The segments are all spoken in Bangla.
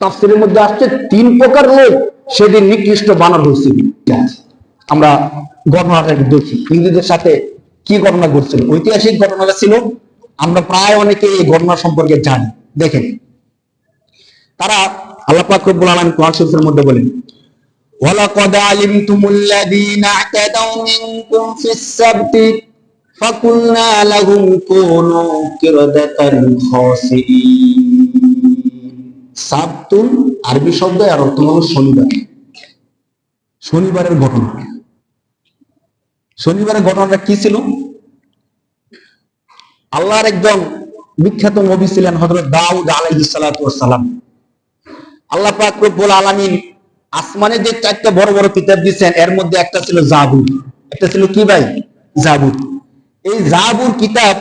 তাফসিরের মধ্যে আসছে তিন প্রকার লোক সেদিন নিকৃষ্ট বানর হয়েছিল আমরা ঘটনাটা দেখি। হিন্দুদের সাথে কি ঘটনা ঘটছিল? ঐতিহাসিক ঘটনাটা ছিল, আমরা প্রায় অনেকে এই ঘটনা সম্পর্কে জানি। দেখেন, তারা আল্লাহ মধ্যে বলেন, ওয়ালাকাদ সাবতুন আরবি শব্দ আর অর্থ হলো শনিবার। শনিবারের ঘটনা শনিবারের ঘটনাটা কি ছিল? আল্লাহর একজন বিখ্যাত নবী ছিলেন হযরত দাউদ আলাইহিস সালাতু ওয়াস সালাম। আল্লাহ পাক রব্বুল আলামিন আসমানে যে চারটা বড় বড় কিতাব দিয়েছেন, এর মধ্যে একটা ছিল জাবুর একটা ছিল কি ভাই? জাবুর এই জাবুর কিতাব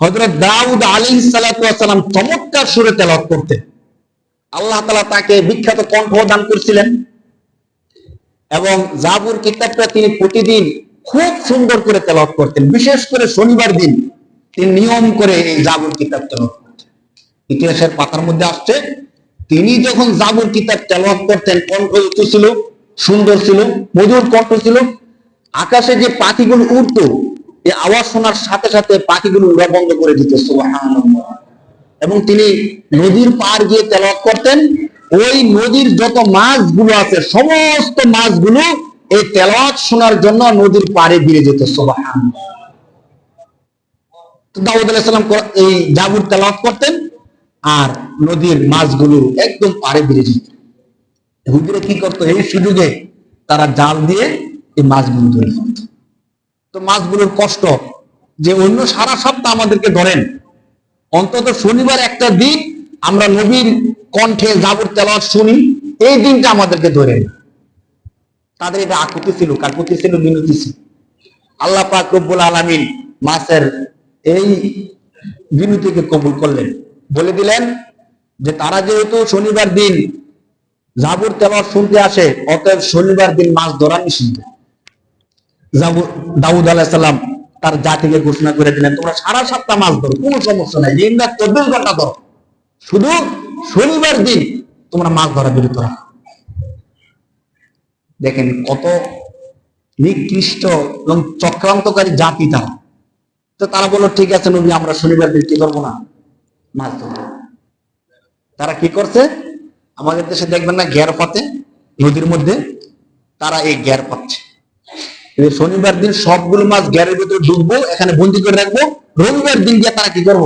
হযরত দাউদ ওয়াস সালাম চমৎকার সুরে তেলাওয়াত করতেন। আল্লাহ তাআলা তাকে বিখ্যাত কণ্ঠ দান করেছিলেন। এবং জাবুর কিতাবটা তিনি প্রতিদিন খুব সুন্দর করে তেলাওয়াত করতেন। বিশেষ করে শনিবার দিন তিনি নিয়ম করে এই জাবুর কিতাব তেলাওয়াত করতেন। ইতিহাসের পাতার মধ্যে আসছে, তিনি যখন জাবুর কিতাব তেলাওয়াত করতেন, কণ্ঠ উঁচু ছিল, সুন্দর ছিল, মধুর কণ্ঠ ছিল। আকাশে যে পাখিগুলো উড়তো এই আওয়াজ শোনার সাথে সাথে পাখিগুলো উড়া বন্ধ করে দিত, সুবহানাল্লাহ। এবং তিনি নদীর পার গিয়ে তেলাওয়াত করতেন। ওই নদীর যত মাছগুলো আছে, সমস্ত মাছগুলো এই তেলাওয়াত শোনার জন্য নদীর পাড়ে ভিড়ে যেত, সুবহানাল্লাহ। দাউদ আলাইহিস এই জাবুর তেলাওয়াত করতেন আর নদীর মাছগুলো একদম পাড়ে ভিড়ে যেত। হুজুরে কি করতো? এই সুযোগে তারা জাল দিয়ে এই মাছগুলো ধরে তো মাছগুলোর কষ্ট যে অন্য সারা সপ্তাহ আমাদেরকে ধরেন অন্তত শনিবার একটা দিন আমরা নবীর কণ্ঠে জাবুর তেলাওয়াত শুনি, এই দিনটা আমাদেরকে ধরে তাদের এটা আকুতি ছিল কাকুতি ছিল? বিনতি ছিল। আল্লাহ পাক রব্বুল আলামিন মাসের এই বিনতিকে কবুল করলেন। বলে দিলেন যে, তারা যেহেতু শনিবার দিন জাবুর তেলাওয়াত শুনতে আসে, অতএব শনিবার দিন মাছ ধরা নিষিদ্ধ। দাউদ আলাইহিস সালাম তার জাতিকে ঘোষণা করে দিলেন, তোমরা সারা সপ্তাহ মাছ ধরো, কোনো সমস্যা নাই, দিন রাত চব্বিশ ঘণ্টা ধরো। শুধু শনিবার দিন তোমরা মাছ ধরা বিরত রাখো দেখেন কত নিকৃষ্ট এবং চক্রান্তকারী জাতি তারা। তো তারা বলল, ঠিক আছে নবী, আমরা শনিবার দিন কি করব না? মাছ ধরবো। তারা কি করছে? আমাদের দেশে দেখবেন না গ্যার পাতে নদীর মধ্যে তারা এই গ্যার পাচ্ছে। এই শনিবার দিন সবগুলো মাছ গ্যারের ভিতরে ডুববো এখানে বন্দি করে রাখব, রবিবার দিন গিয়ে তারা কি করব?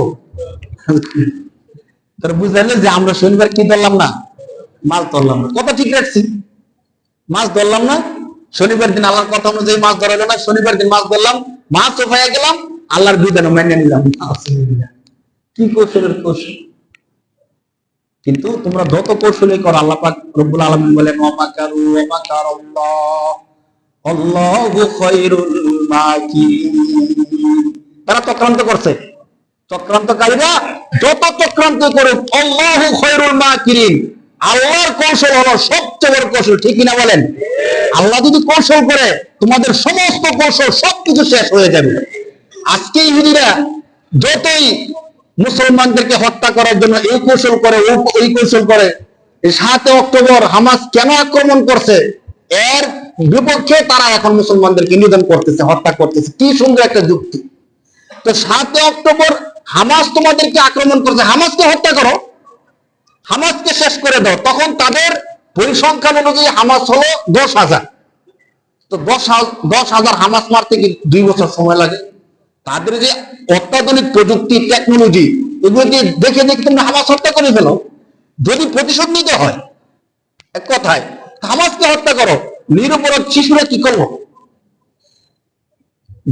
তারা বুঝলেন যে আমরা শনিবার কি ধরলাম না? মাছ ধরলাম না। কথা ঠিক রাখছি? মাছ ধরলাম না? শনিবার দিন আল্লাহর কথা অনুযায়ী মাছ ধরা হলো না, শনিবার দিন মাছ ধরলাম মাছ উঠাইয়া গেলাম, আল্লাহর বিধান মেনে নিলাম। কি কৌশলের কৌশল? কিন্তু তোমরা যত কৌশলে করো, আল্লাহ পাক রব্বুল আলামিন বলেন, ওয়া মাকারু, ওয়া মাকারাল্লাহ। আল্লাহু তারা চক্রান্ত করছে। চক্রান্তকারীরা যত চক্রান্ত করুক, আল্লাহু খায়রুল মাকিরিন আল্লাহর কৌশল হলো সবচেয়ে বড় কৌশল, ঠিক কিনা বলেন? আল্লাহ যদি কৌশল করে, তোমাদের সমস্ত কৌশল সবকিছু শেষ হয়ে যাবে। আজকে ইহুদিরা যতই মুসলমানদেরকে হত্যা করার জন্য এই কৌশল করে ওই কৌশল করে এই সাতে অক্টোবর হামাস কেন আক্রমণ করছে? এর বিপক্ষে তারা এখন মুসলমানদেরকে নিধন করতেছে, হত্যা করতেছে। কি সুন্দর একটা যুক্তি। তো সাতে অক্টোবর হামাস তোমাদেরকে আক্রমণ করছে। হামাসকে হত্যা করো। হামাসকে শেষ করে দাও। তখন তাদের পরিসংখ্যান অনুযায়ী হামাস হলো দশ হাজার। তো দশ দশ হাজার হামাস মারতে কি দুই বছর সময় লাগে? তাদের যে অত্যাধুনিক প্রযুক্তি টেকনোলজি এগুলো দিয়ে দেখে দেখে তোমরা হামাস হত্যা করে ফেলো? যদি প্রতিশোধ নিতে হয়, এক কথায়, হামাসকে হত্যা করো। নিরপরাধ শিশুরা কি করব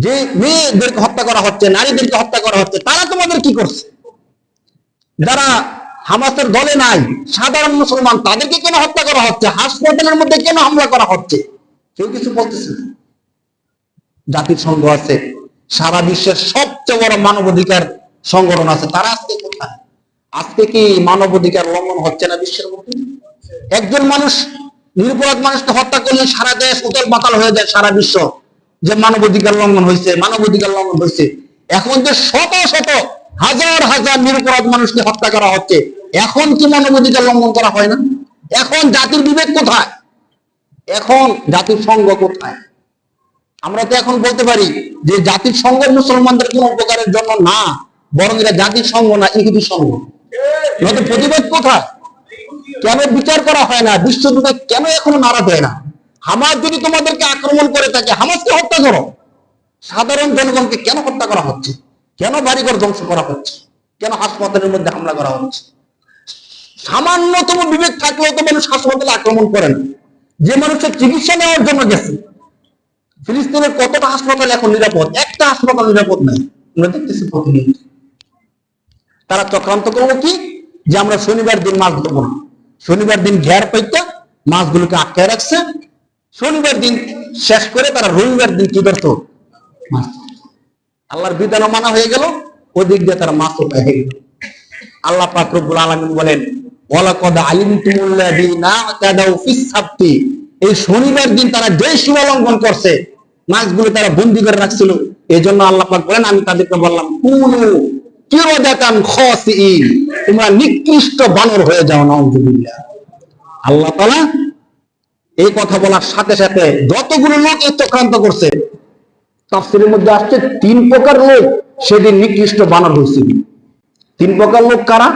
যে মেয়েদেরকে হত্যা করা হচ্ছে, নারীদেরকে হত্যা করা হচ্ছে, তারা তোমাদের কি করছে? যারা হামাসের দলে নাই, সাধারণ মুসলমান, তাদেরকে কেন হত্যা করা হচ্ছে? হাসপাতালের মধ্যে কেন হামলা করা হচ্ছে? কেউ কিছু বলতেছে। জাতির সংঘ আছে, সারা বিশ্বের সবচেয়ে বড় মানবাধিকার সংগঠন আছে, তারা আজকে কোথায়? আজকে কি মানবাধিকার লঙ্ঘন হচ্ছে না বিশ্বের মধ্যে? একজন মানুষ নিরপরাধ মানুষকে হত্যা করলে সারা দেশ উতল পাতাল হয়ে যায়, সারা বিশ্ব যে মানবাধিকার লঙ্ঘন হয়েছে, মানবাধিকার লঙ্ঘন হয়েছে। এখন যে শত শত হাজার হাজার নিরপরাধ মানুষকে হত্যা করা হচ্ছে, এখন কি মানবাধিকার লঙ্ঘন করা হয় না? এখন জাতির বিবেক কোথায়? এখন জাতির সঙ্গ কোথায়? আমরা তো এখন বলতে পারি যে জাতির সঙ্গ মুসলমানদের কোন উপকারের জন্য না, বরং এটা জাতির সঙ্গ না, ইহুদি নয়তো প্রতিবাদ কোথায়? কেন বিচার করা হয় না? বিশ্বযুদ্ধে কেন এখনও নাড়া দেয় না? হামাস যদি তোমাদেরকে আক্রমণ করে থাকে, হামাসকে হত্যা করো। সাধারণ জনগণকে কেন হত্যা করা হচ্ছে? কেন বাড়িঘর ধ্বংস করা হচ্ছে? কেন হাসপাতালের মধ্যে হামলা করা হচ্ছে? সামান্যতম বিবেক থাকলেও তো মানুষ হাসপাতালে আক্রমণ করে না। যে মানুষের চিকিৎসা নেওয়ার জন্য গেছে। ফিলিস্তিনের কতটা হাসপাতাল এখন নিরাপদ? একটা হাসপাতাল নিরাপদ নাই। আমরা দেখতেছি প্রতিনিয়ত। তারা চক্রান্ত করব কি? যে আমরা শনিবার দিন মাছ ধরবো না। শনিবার দিন ঘের পাইতে, মাছগুলোকে আটকায় রাখছে। শনিবার দিন শেষ করে তারা রবিবার দিন কি করতো? মাছ। আল্লাহর বিধানও মানা হয়ে গেল, ওদিক দিয়ে তারা মাছও পেয়ে গেল আল্লাহ পাক রব্বুল আলামিন বলেন এই শনিবার দিন তারা যে সীমা লঙ্ঘন করছে, মাছগুলো তারা বন্দি করে রাখছিল। এই জন্য আল্লাহ বলেন, আমি তাদেরকে বললাম তোমরা নিকৃষ্ট বানর হয়ে যাও, নাউজুবিল্লাহ। আল্লাহ তাআলা এই কথা বলার সাথে সাথে যতগুলো লোক এই চক্রান্ত করছে, তাফসীরের মধ্যে আসছে তিন প্রকার লোক সেদিন নিকৃষ্ট বানর হয়েছিল। তিন প্রকার লোক কারা?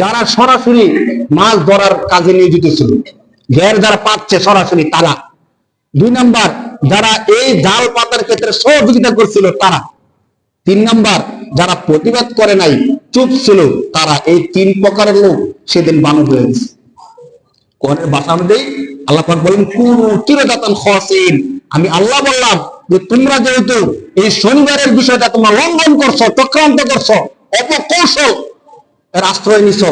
যারা সরাসরি মাছ ধরার কাজে নিয়োজিত ছিল। ঘের যারা পাচ্ছে সরাসরি তারা। দুই নাম্বার, যারা এই জাল পাতার ক্ষেত্রে সহযোগিতা করছিল তারা। তিন নাম্বার যারা প্রতিবাদ করে নাই, চুপ ছিল, তারা এই তিন প্রকারের লোক সেদিন বানর হয়ে গেছে। কোরআনের ভাষা অনুযায়ী আল্লাহ পাক বলেন কুনু কিরাদাতান খাসিন। আমি আল্লাহ বললাম যে, তোমরা যেহেতু এই শনিবারের বিষয়টা তোমরা লঙ্ঘন করছ, চক্রান্ত করছ, অপকৌশল, এর আশ্রয় নিছ,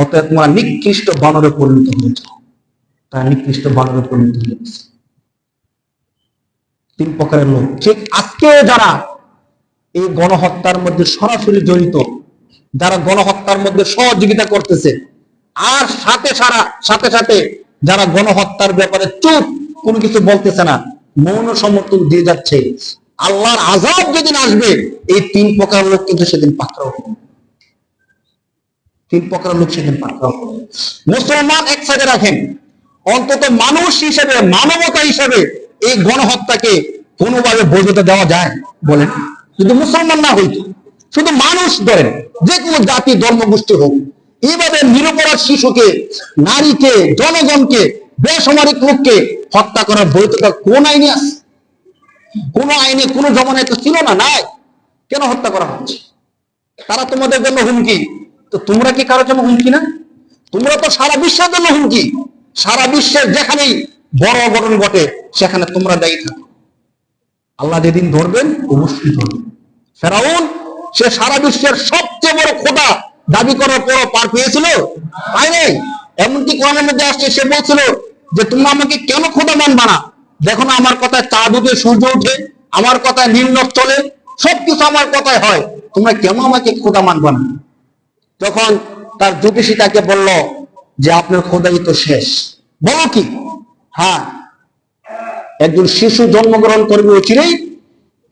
অতএব তোমরা নিকৃষ্ট বানরে পরিণত হয়েছ তারা নিকৃষ্ট বানরে পরিণত হয়েছে তিন প্রকারের লোক। ঠিক আজকে যারা এই গণহত্যার মধ্যে সরাসরি জড়িত, যারা গণহত্যার মধ্যে সহযোগিতা করতেছে, আর সাথে সারা, সাথে সাথে যারা গণহত্যার ব্যাপারে চুপ, কোনো কিছু বলতেছে না, মৌন সমর্থন দিয়ে যাচ্ছে। আল্লাহর আজাব যেদিন আসবে, এই তিন প্রকার লোক কিন্তু সেদিন হবে। তিন প্রকার লোক সেদিন হবে। মুসলমান এক সাইডে রাখেন, অন্তত মানুষ হিসেবে, মানবতা হিসেবে এই গণহত্যাকে কোনোভাবে বোঝাতে দেওয়া যায় বলেন। যদি মুসলমান না হইতো, শুধু মানুষ ধরেন যে কোনো জাতি, ধর্মগোষ্ঠী হোক, এইভাবে নিরপরাধ শিশুকে, নারীকে, জনগণকে, বেসামরিক লোককে হত্যা করার বৈধতা কোন আইনে আছে? কোন আইনে, কোন জমানায় তো ছিল না, নাই। কেন হত্যা করা হচ্ছে? তারা তোমাদের জন্য হুমকি। তো তোমরা কি কারোর জন্য হুমকি না? তোমরা তো সারা বিশ্বের জন্য হুমকি। সারা বিশ্বের যেখানেই বড় অঘটন ঘটে, সেখানে তোমরা দায়ী থাকো। আল্লাহ যেদিন ধরবেন, অবশ্যই ধরবেন। ফেরাউন, সে সারা বিশ্বের সবচেয়ে বড় খোদা দাবি করার পর পার পেয়েছিল? তাই নাই? এমনকি কোরআনের মধ্যে আসছে, সে বলছিল যে, তোমরা আমাকে কেন খোদা মানবা না? দেখো না, আমার কথায় চাঁদ উঠে সূর্য উঠে আমার কথায় নিম্ন চলে, সবকিছু আমার কথায় হয়। তোমরা কেন আমাকে খোদা মানবা না? তখন তার জ্যোতিষী তাকে বলল যে, আপনার খোদাই তো শেষ। বলো কি? হ্যাঁ একজন শিশু জন্মগ্রহণ করবে অচিরেই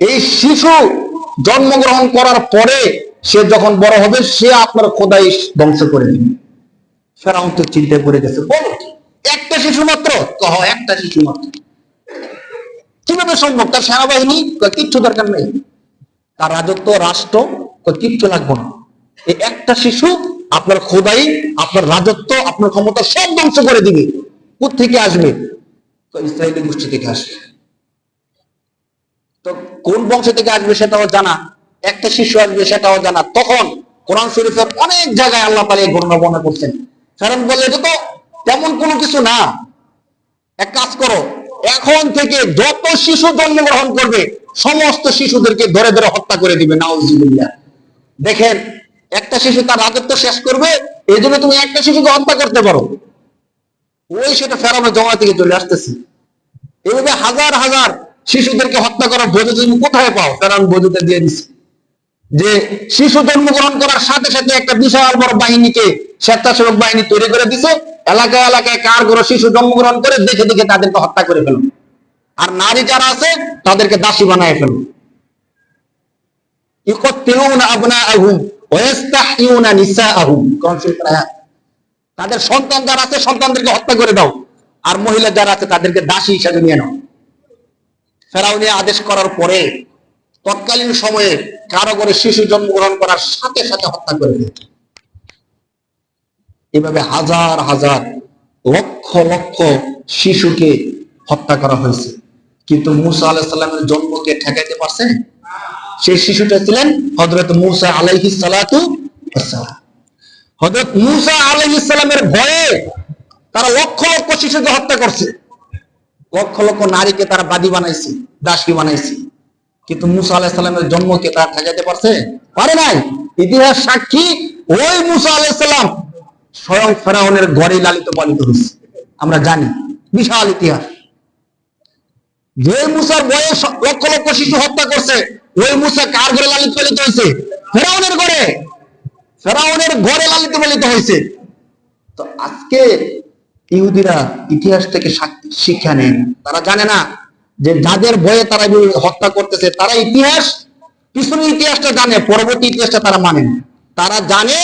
এই শিশু জন্মগ্রহণ করার পরে সে যখন বড় হবে, সে আপনার খোদাই ধ্বংস করে দিবে। ফেরাউন তো চিন্তায় পড়ে গেছে। বলো একটা শিশু মাত্র? কহ, একটা শিশু মাত্র। কীভাবে সম্ভব? তার সেনাবাহিনী? কিচ্ছু দরকার নেই। তার রাজত্ব, রাষ্ট্র কিচ্ছু লাগবে না। এই একটা শিশু আপনার খোদাই, আপনার রাজত্ব, আপনার ক্ষমতা সব ধ্বংস করে দিবে। থেকে আসবে? ইসরায়েলি গোষ্ঠী থেকে আসবে তো কোন বংশ থেকে আসবে সেটাও জানা, একটা শিশু আসবে সেটাও জানা। তখন কোরআন শরীফের অনেক জায়গায় আল্লাহ তালা এই ঘটনা বর্ণনা করছেন। কারণ বলে, এটা তো তেমন কোনো কিছু না। এক কাজ করো, এখন থেকে যত শিশু জন্মগ্রহণ করবে, সমস্ত শিশুদেরকে ধরে ধরে হত্যা করে দিবে, নাউজুবিল্লাহ। দেখেন, একটা শিশু তার রাজত্ব শেষ করবে, এই জন্য তুমি একটা শিশুকে হত্যা করতে পারো। ওই সেটা ফেরানোর জমা থেকে চলে আসতেছে। এইভাবে হাজার হাজার শিশুদেরকে হত্যা করার বোঝা তুমি কোথায় পাও? ফেরান বোঝাতে দিয়ে দিচ্ছে যে শিশু জন্মগ্রহণ করার সাথে সাথে একটা বিশাল বড় বাহিনীকে স্বেচ্ছাসেবক বাহিনী তৈরি করে দিছে। এলাকায় এলাকায় কার ঘরে শিশু জন্মগ্রহণ করে দেখে দেখে তাদেরকে হত্যা করে ফেলো আর নারী যারা আছে, তাদেরকে দাসী বানায় ফেলো ইকত্তিলুনা আবনাআহুম ওয়াস্তাহিউনা নিসাআহুম। কোন সুরার আয়াত তাদের সন্তান যারা আছে, সন্তানদেরকে হত্যা করে দাও। আর মহিলা যারা আছে, তাদেরকে দাসী হিসাবে নিয়ে নাও। ফেরাউনি আদেশ করার পরে তৎকালীন সময়ে কারও করে শিশু জন্মগ্রহণ করার সাথে সাথে হত্যা করে দিত এভাবে হাজার হাজার, লক্ষ লক্ষ শিশুকে হত্যা করা হয়েছে। কিন্তু মুসা আলাহিসাল্লামের জন্মকে ঠেকাইতে পারছে সেই শিশুটা ছিলেন হজরত মুসা আলাইহি সালাতু। হজরত মুসা আলাইহিস সালামের ভয়ে তারা লক্ষ লক্ষ শিশুকে হত্যা করছে। লক্ষ লক্ষ নারীকে তারা বাদী বানাইছে, দাসী বানাইছে। কিন্তু মুসা আলাহ সাল্লামের জন্মকে তারা ঠেকাতে পারছে? পারে নাই। ইতিহাস সাক্ষী ওই মুসা আলাহ সাল্লাম স্বয়ং ফেরাউনের গড়ে লালিত পালিত হয়েছে। আমরা জানি, বিশাল ইতিহাস। যে মুসার বয়স লক্ষ লক্ষ শিশু হত্যা করছে, ওই মুসা কার ঘরে লালিত পালিত হয়েছে? ফেরাউনের ঘরে। ফেরাউনের ঘরে লালিত পালিত হয়েছে। তো আজকে ইহুদিরা ইতিহাস থেকে শিক্ষা নেন। তারা জানে না যে যাদের বয়ে তারা হত্যা করতেছে, তারা ইতিহাস, পিছনের ইতিহাসটা জানে, পরবর্তী ইতিহাসটা তারা মানে না। তারা জানে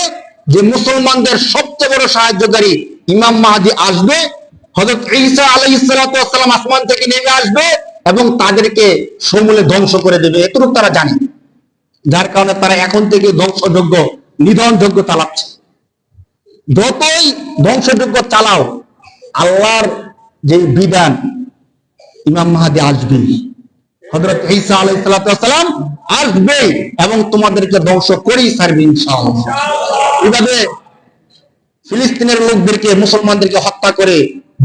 যে মুসলমানদের সবচেয়ে বড় সাহায্যকারী ইমাম মাহাদি আসবে, হযরত ঈসা আলাইহিস সালাতু ওয়াস সালাম আসমান থেকে নেমে আসবে এবং তাদেরকে সমূলে ধ্বংস করে দেবে। এতটুকু তারা জানে। যার কারণে তারা এখন থেকে ধ্বংসযোগ্য নিধনযোগ্য চালাচ্ছে। যতই ধ্বংসযোগ্য চালাও, আল্লাহর যে বিধান, ইমাম মাহাদি আসবে হযরত ঈসা আলাইহিস সালাম আসবে এবং তোমাদেরকে ধ্বংস করেই ছাড়বে ইনশাআল্লাহ। এভাবে ফিলিস্তিনের লোকদেরকে, মুসলমানদেরকে হত্যা করে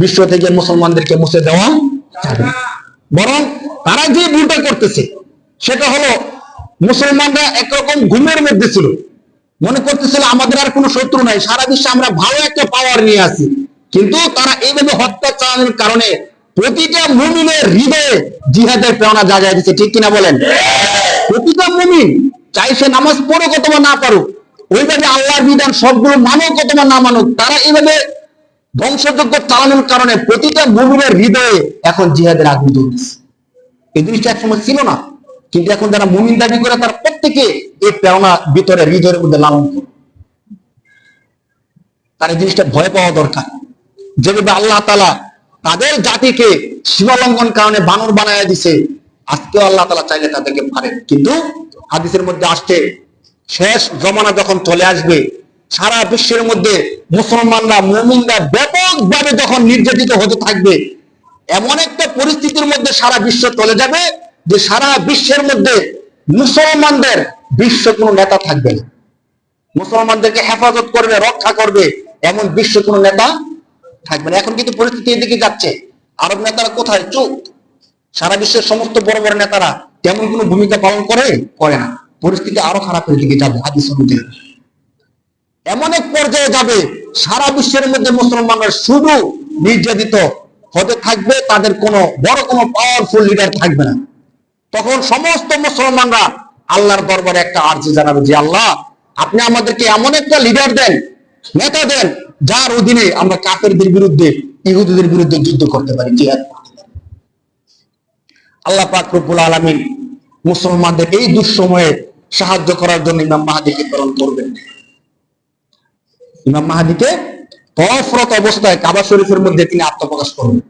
বিশ্ব থেকে মুসলমানদেরকে মুছে দেওয়া বরং তারা যে ভুলটা করতেছে, সেটা হলো মুসলমানরা একরকম ঘুমের মধ্যে ছিল। মনে করতেছিল আমাদের আর কোনো শত্রু নাই। সারা বিশ্বে আমরা ভালো একটা পাওয়ার নিয়ে আসি কিন্তু তারা এইভাবে হত্যা চালানোর কারণে প্রতিটা মুমিনের হৃদয়ে জিহাদের প্রেরণা জাগায় দিচ্ছে ঠিক কিনা বলেন? প্রতিটা মুমিন চাই সে নামাজ পড়ো অথবা না পারুক ওইভাবে আল্লাহর বিধান সবগুলো মানুক অথবা না মানুক, তারা এইভাবে ধ্বংসযোগ্য চালানোর কারণে প্রতিটা মুমিনের হৃদয়ে এখন জিহাদের আগুন জ্বলতেছে। এই জিনিসটা একসময় ছিল না। কিন্তু এখন যারা মুমিন দাবি করে, তার প্রত্যেকে এই প্রেরণা ভিতরে, হৃদয়ের মধ্যে লালন তার এই জিনিসটা ভয় পাওয়া দরকার। যেভাবে আল্লাহ তালা তাদের জাতিকে সীমালঙ্ঘন কারণে বানর বানায় দিছে, আজকেও আল্লাহ তালা চাইলে তাদেরকে পারেন কিন্তু হাদিসের মধ্যে আসছে, শেষ জমানা যখন চলে আসবে, সারা বিশ্বের মধ্যে মুসলমানরা, মুমিনরা ব্যাপকভাবে যখন নির্যাতিত হতে থাকবে, এমন একটা পরিস্থিতির মধ্যে সারা বিশ্ব চলে যাবে যে সারা বিশ্বের মধ্যে মুসলমানদের বিশ্ব কোনো নেতা থাকবে না। মুসলমানদেরকে হেফাজত করবে, রক্ষা করবে, এমন বিশ্ব কোনো নেতা থাকবে না। এখন কিন্তু পরিস্থিতি এদিকে যাচ্ছে। আরব নেতারা কোথায়? চুপ। সারা বিশ্বের সমস্ত বড় বড় নেতারা তেমন কোনো ভূমিকা পালন করে করে না। পরিস্থিতি আরও খারাপের দিকে যাবে হাদিস অনুযায়ী। এমন এক পর্যায়ে যাবে, সারা বিশ্বের মধ্যে মুসলমানরা শুধু নির্যাতিত হতে থাকবে, তাদের কোনো বড় কোনো পাওয়ারফুল লিডার থাকবে না। তখন সমস্ত মুসলমানরা আল্লাহর দরবারে একটা আর্জি জানাবে যে আল্লাহ, আপনি আমাদেরকে এমন একটা লিডার দেন, নেতা দেন, যার অধীনে আমরা কাফেরদের বিরুদ্ধে, ইহুদিদের বিরুদ্ধে যুদ্ধ করতে পারি, জিহাদ আল্লাহ পাক রব্বুল আলামিন মুসলমানদের এই দুঃসময়ে সাহায্য করার জন্য ইমাম মাহাদিকে প্রেরণ করবেন। ইমাম মাহাদিকে তফরত অবস্থায় কাবা শরীফের মধ্যে তিনি আত্মপ্রকাশ করবেন।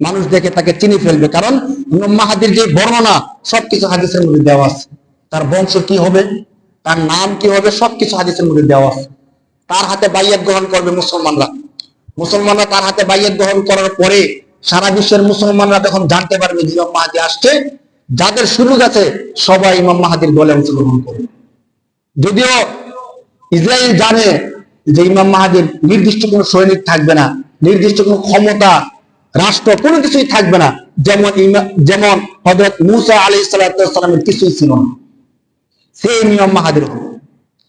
মানুষ দেখে তাকে চিনি ফেলবে, কারণ ইমাম মাহাদির যে বর্ণনা, সবকিছু হাদিসের মধ্যে দেওয়া আছে। তার বংশ কি হবে? তার নাম কি হবে? সবকিছু হাদিসের মধ্যে দেওয়া আছে। তার হাতে বাইয়াত গ্রহণ করবে মুসলমানরা। মুসলমানরা তার হাতে বাইয়াত গ্রহণ করার পরে সারা বিশ্বের মুসলমানরা তখন জানতে পারবে যে ইমাম মাহাদি আসছে। যাদের সুযোগ আছে, সবাই ইমাম মাহাদির দলে অংশগ্রহণ করবে। যদিও ইসরায়েল জানে যে ইমাম মাহাদির নির্দিষ্ট কোনো সৈনিক থাকবে না, নির্দিষ্ট কোনো ক্ষমতা, রাষ্ট্র, কোনো কিছুই থাকবে না। যেমন যেমন হজরত মুসা আলী কিছুই ছিল না। সেই নিয়ম মাহাদির হবে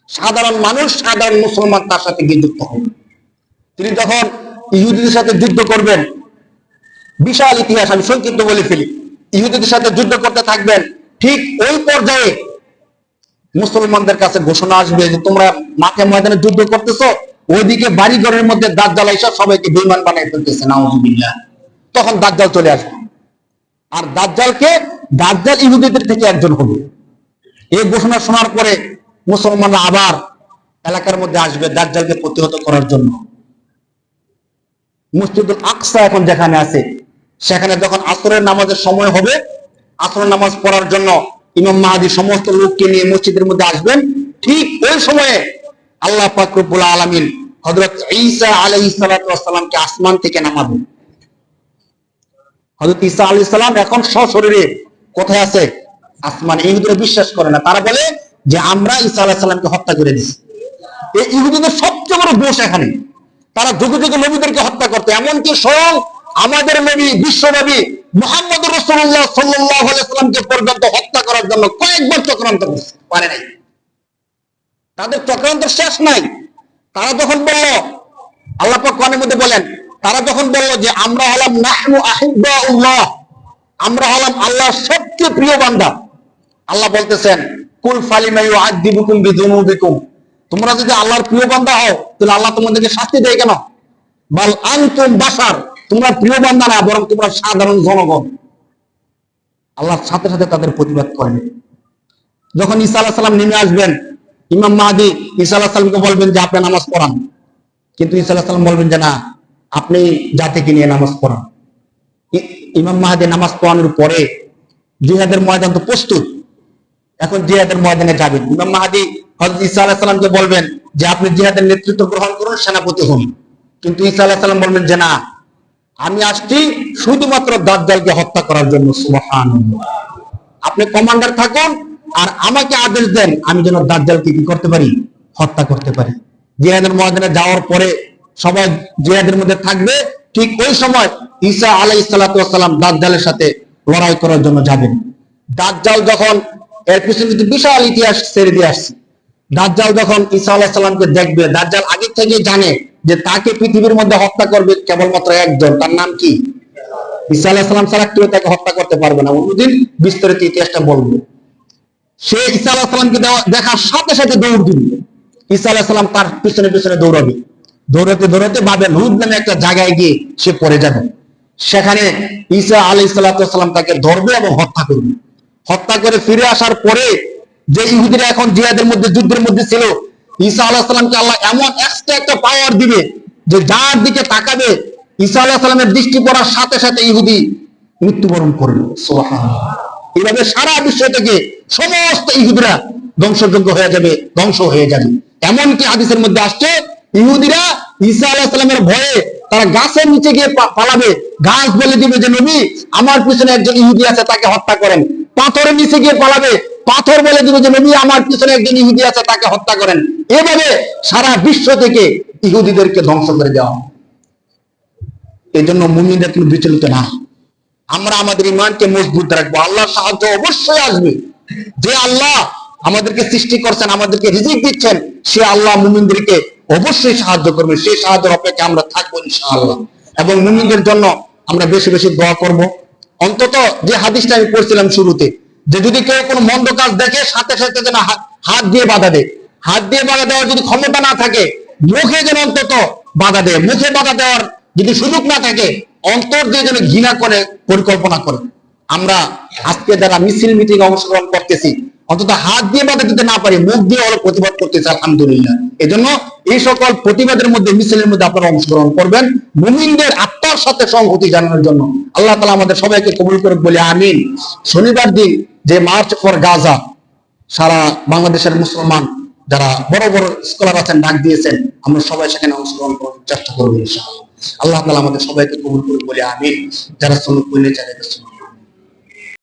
সাধারণ মানুষ, সাধারণ মুসলমান তার সাথে গিয়ে যুক্ত হবে তিনি তখন ইহুদিদের সাথে যুদ্ধ করবেন, বিশাল ইতিহাস, আমি সংক্ষিপ্ত বলে ফেলি, ইহুদিদের সাথে যুদ্ধ করতে থাকবেন, ঠিক ওই পর্যায়ে মুসলমানদের কাছে ঘোষণা আসবে যে তোমরা মাঠে ময়দানে যুদ্ধ করতেছো, ওইদিকে বাড়ি ঘরের মধ্যে দাঁত জ্বালাইসা সবাইকে বেইমান বানাই ফেলতেছে, নাউজুবিল্লাহ। তখন দাজ্জাল চলে আসবে। আর দাজ্জালকে, দাজ্জাল ইহুদিদের থেকে একজন হবে। এই ঘোষণা শোনার পরে মুসলমানরা আবার এলাকার মধ্যে আসবে দাজ্জালকে প্রতিহত করার জন্য। মসজিদুল আকসা এখন যেখানে আছে, সেখানে যখন আসরের নামাজের সময় হবে, আসরের নামাজ পড়ার জন্য ইমাম মাহাদি সমস্ত লোককে নিয়ে মসজিদের মধ্যে আসবেন, ঠিক ওই সময়ে আল্লাহ ফাকরুল আলমিন হজরত ঈসা আলাইহিস সালামকে আসমান থেকে নামাবেন। হজরত ঈসা আলী সালাম এখন সশরীরে কোথায় আছে? আসমান ইহুদিরা বিশ্বাস করে না। তারা বলে যে আমরা ঈসা আলাহ সাল্লামকে হত্যা করে দিছি। এই ইহুদিদের সবচেয়ে বড় দোষ এখানে। তারা যুগে যুগে নবীদেরকে হত্যা করতো। এমনকি স্বয়ং আমাদের নবী, বিশ্ব মোহাম্মদ রসুল্লাহ সাল্লাহ সাল্লামকে পর্যন্ত হত্যা করার জন্য কয়েকবার চক্রান্ত পারে নাই। তাদের চক্রান্ত শেষ নাই। তারা যখন বলল, আল্লাহ কোরআনের মধ্যে বলেন, তারা যখন বলল যে আমরা হলাম নাহনু আহিব্বাউল্লাহ, আমরা হলাম আল্লাহ সবচেয়ে প্রিয় বান্দা আল্লাহ বলতেছেন, কুল তোমরা যদি আল্লাহর প্রিয় বান্দা হও, তাহলে আল্লাহ তোমাদেরকে শাস্তি দেয় কেন? বাল আনতুম বাশার, তোমরা প্রিয় বান্দা না, বরং তোমরা সাধারণ জনগণ। আল্লাহর সাথে সাথে তাদের প্রতিবাদ করেন। যখন ঈসা আলাহ সাল্লাম নেমে আসবেন, ইমাম মাহাদি ঈসা আলাহ সাল্লামকে বলবেন যে, আপনি নামাজ পড়ান। কিন্তু ঈসা আলাহ সাল্লাম বলবেন যে, না, আপনি জাতিকে নিয়ে নামাজ পড়ান। ইমাম মাহাদি নামাজ পড়ানোর পরে জিহাদের ময়দান তো প্রস্তুত। এখন জিহাদের ময়দানে যাবেন ইমাম মাহাদি হজরত ঈসা আলাহ সাল্লামকে বলবেন যে, আপনি জিহাদের নেতৃত্ব গ্রহণ করুন, সেনাপতি হন। কিন্তু ঈসা আলাহ সাল্লাম বলবেন যে, না, আমি আসছি শুধুমাত্র দাজ্জালকে হত্যা করার জন্য। সুবহানাল্লাহ। আপনি কমান্ডার থাকুন আর আমাকে আদেশ দেন, আমি যেন দাজ্জালকে কি করতে পারি? হত্যা করতে পারি। জিহাদের ময়দানে যাওয়ার পরে সবাই জিহাদের মধ্যে থাকবে। ঠিক ওই সময় ঈসা আলাই সালাম দাজ্জালের সাথে লড়াই করার জন্য যাবেন। দাজ্জাল যখন এর পিছনে কিন্তু বিশাল ইতিহাস ছেড়ে দিয়ে আসছে। দাজ্জাল যখন ঈসা আলাহ সাল্লামকে দেখবে, দাজ্জাল আগে থেকে জানে যে তাকে পৃথিবীর মধ্যে হত্যা করবে কেবলমাত্র একজন। তার নাম কি? সাল্লাম ছাড়া কেউ তাকে হত্যা করতে পারবে না। অন্যদিন বিস্তারিত ইতিহাসটা বলব। সে ঈসা আলাহ সাল্লামকে দেখার সাথে সাথে দৌড় আলাহ সাল্লাম তার পিছনে পিছনে দৌড়াবে। দৌড়াতে দৌড়াতে বাবে লুদ নামে একটা জায়গায় গিয়ে সে পড়ে যাবে। সেখানে ঈসা আলাই সাল্লাম তাকে ধরবে এবং হত্যা করবে। হত্যা করে ফিরে আসার পরে যে ইহুদিরা এখন জিহাদের মধ্যে, যুদ্ধের মধ্যে ছিল, ঈসা আলাহ সাল্লামকে আল্লাহ এমন এক্সট্রা একটা পাওয়ার দিবে যে যার দিকে তাকাবে, ঈসা আলাহ সাল্লামের দৃষ্টি পড়ার সাথে সাথে ইহুদি মৃত্যুবরণ করবে। এইভাবে সারা বিশ্ব থেকে সমস্ত ইহুদিরা ধ্বংসযোগ্য হয়ে যাবে, ধ্বংস হয়ে যাবে এমনকি হাদিসের মধ্যে আসছে, ইহুদিরা ঈসা আলাহিসাল্লামের ভয়ে তারা গাছের নিচে গিয়ে পালাবে। গাছ বলে দিবে যে, নবী, আমার পিছনে একজন ইহুদি আছে, তাকে হত্যা করেন। পাথরের নিচে গিয়ে পালাবে। পাথর বলে দিবে যে, নবী, আমার পিছনে একজন ইহুদি আছে, তাকে হত্যা করেন। এভাবে সারা বিশ্ব থেকে ইহুদিদেরকে ধ্বংস করে দেওয়া। এই জন্য মুমিনরা কোনো বিচলিত না। আমরা আমাদের ইমানকে মজবুত রাখব। আল্লাহর সাহায্য অবশ্যই আসবে। যে আল্লাহ আমাদেরকে সৃষ্টি করছেন, আমাদেরকে রিজিক দিচ্ছেন, সে আল্লাহ মুমিনদেরকে অবশ্যই সাহায্য করবে। সেই সাহায্যের অপেক্ষা আমরা থাকব ইনশাআল্লাহ। এবং মুমিনদের জন্য আমরা বেশি বেশি দোয়া করব। অন্তত যে হাদিসটা আমি পড়ছিলাম শুরুতে, যে যদি কেউ কোনো মন্দ কাজ দেখে, সাথে সাথে যেন হাত- হাত দিয়ে বাধা দেয়। হাত দিয়ে বাধা দেওয়ার যদি ক্ষমতা না থাকে, মুখে যেন অন্তত বাধা দেয়। মুখে বাধা দেওয়ার যদি সুযোগ না থাকে, অন্তর দিয়ে যেন ঘৃণা করে, পরিকল্পনা করে। আমরা আজকে যারা মিছিল মিটিং অংশগ্রহণ করতেছি অন্তত হাত দিয়ে বাধা দিতে না পারি, মুখ দিয়ে হলো প্রতিবাদ করতেছি, আলহামদুলিল্লাহ। এজন্য এই সকল প্রতিবাদের মধ্যে, মিছিলের মধ্যে আপনারা অংশগ্রহণ করবেন। মুমিনদের আত্মার সাথে সংহতি জানানোর জন্য আল্লাহ তালা আমাদের সবাইকে কবুল করে বলে আমিন। শনিবার দিন যে মার্চ ফর গাজা, সারা বাংলাদেশের মুসলমান যারা বড় বড় স্কলার আছেন, ডাক দিয়েছেন, আমরা সবাই সেখানে অংশগ্রহণ করার চেষ্টা করব আল্লাহ তালা আমাদের সবাইকে কবুল করে বলে আমিন। যারা সনদ বলে চালিয়ে